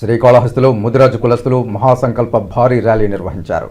శ్రీకాళహస్తిలో ముదిరాజు కులస్తులు మహాసంకల్ప భారీ ర్యాలీ నిర్వహించారు.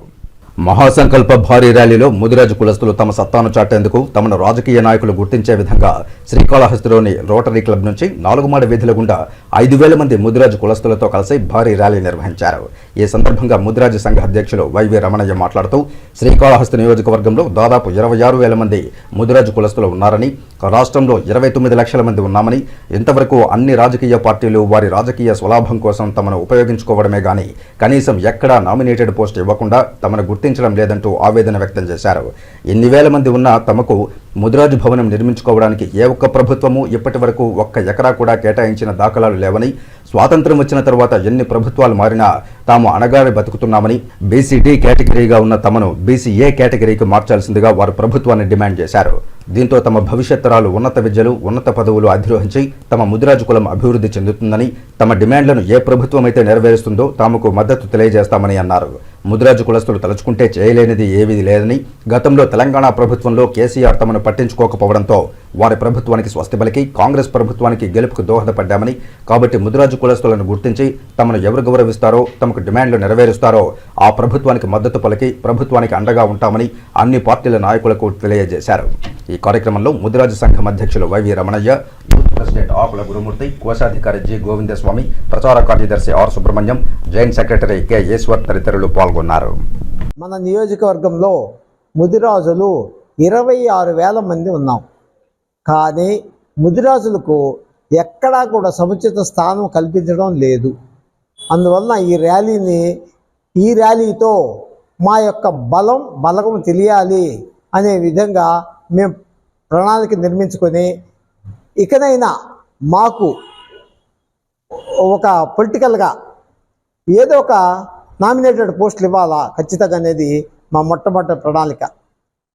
మహాసంకల్ప భారీ ర్యాలీలో ముదిరాజు కులస్తులు తమ సత్తాను చాటేందుకు తమను రాజకీయ నాయకులు గుర్తించే విధంగా శ్రీకాళహస్తిలోని రోటరీ క్లబ్ నుంచి నాలుగుమాడ వీధుల గుండా ఐదు వేల మంది ముదిరాజు కులస్తులతో కలిసి భారీ ర్యాలీ నిర్వహించారు. ఈ సందర్భంగా ముదిరాజు సంఘ అధ్యక్షులు వైవి రమణయ్య మాట్లాడుతూ శ్రీకాళహస్తి నియోజకవర్గంలో దాదాపు ఇరవై ఆరు వేల మంది ముదిరాజు కులస్తులు ఉన్నారని రాష్ట్రంలో ఇరవై తొమ్మిది లక్షల మంది ఉన్నామని ఇంతవరకు అన్ని రాజకీయ పార్టీలు వారి రాజకీయ స్వలాభం కోసం తమను ఉపయోగించుకోవడమే గాని కనీసం ఎక్కడా నామినేటెడ్ పోస్ట్ ఇవ్వకుండా తమను గుర్తించడం లేదంటూ ఆవేదన వ్యక్తం చేశారు. ఎన్ని వేల మంది ఉన్నా తమకు ముదిరాజు భవనం నిర్మించుకోవడానికి ఏ ఒక్క ప్రభుత్వము ఇప్పటి వరకు ఒక్క ఎకరా కూడా కేటాయించిన దాఖలాలు లేవని స్వాతంత్రం వచ్చిన తర్వాత ఎన్ని ప్రభుత్వాలు మారినా తాము అనగానే బతుకుతున్నామని బీసీడీ కేటగిరీగా ఉన్న తమను బీసీఏ కేటగిరీకి మార్చాల్సిందిగా వారు ప్రభుత్వాన్ని డిమాండ్ చేశారు. దీంతో తమ భవిష్యత్ తరాలు ఉన్నత విద్యలు ఉన్నత పదవులు అధిరోహించి తమ ముదిరాజు కులం అభివృద్ధి చెందుతుందని తమ డిమాండ్లను ఏ ప్రభుత్వం అయితే నెరవేరుస్తుందో తాముకు మద్దతు తెలియజేస్తామని అన్నారు. ముదిరాజు కులస్తులు తలుచుకుంటే చేయలేనిది ఏమీ లేదని గతంలో తెలంగాణ ప్రభుత్వంలో కేసీఆర్ తమను పట్టించుకోకపోవడంతో వారి ప్రభుత్వానికి స్వస్తి పలికి కాంగ్రెస్ ప్రభుత్వానికి గెలుపుకు దోహదపడ్డామని కాబట్టి ముదిరాజు కులస్తులను గుర్తించి తమను ఎవరు గౌరవిస్తారో తమకు డిమాండ్లు నెరవేరుస్తారో ఆ ప్రభుత్వానికి మద్దతు పలికి ప్రభుత్వానికి అండగా ఉంటామని అన్ని పార్టీల నాయకులకు తెలియజేశారు. ఈ కార్యక్రమంలో ముదిరాజు సంఘం అధ్యక్షులు వైవి రమణయ్య ప్రెసిడెంట్ ఆకుల గురుమూర్తి కోశాధికారి జి. గోవిందస్వామి ప్రచార కార్యదర్శి R. Subrahmanyam joint secretary K. Eshwar తదితరులు పాల్గొన్నారు. మన నియోజకవర్గంలో ముదిరాజులు ఇరవై ఆరు వేల మంది ఉన్నాం. కానీ ముదిరాజులకు ఎక్కడా కూడా సముచిత స్థానం కల్పించడం లేదు. అందువలన ఈ ర్యాలీని ఈ ర్యాలీతో మా యొక్క బలం బలగం తెలియాలి అనే విధంగా మేము ప్రణాళిక నిర్మించుకొని ఇకనైనా మాకు ఒక పొలిటికల్గా ఏదో ఒక నామినేటెడ్ పోస్టులు ఇవ్వాలా ఖచ్చితంగా అనేది మా మొట్టమొదటి ప్రణాళిక.